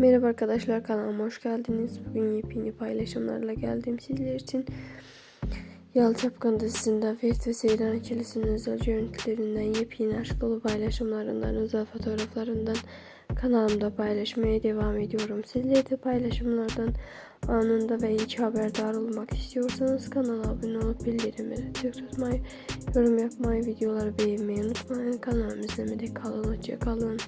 Merhaba arkadaşlar kanalıma hoş geldiniz. Bugün yepyeni paylaşımlarla geldim sizler için. Yalı Çapkın dizisinden Ferit ve Seyran ikilisinin özel görüntülerinden yepyeni aşk dolu paylaşımlarından özel fotoğraflarından kanalımda paylaşmaya devam ediyorum. Sizler de paylaşımlardan anında ve ilk haberdar olmak istiyorsanız kanala abone olup bildirimleri açık tutmayı, yorum yapmayı, videoları beğenmeyi unutmayın. Kanalımı izlemede kalın, hoşça kalın.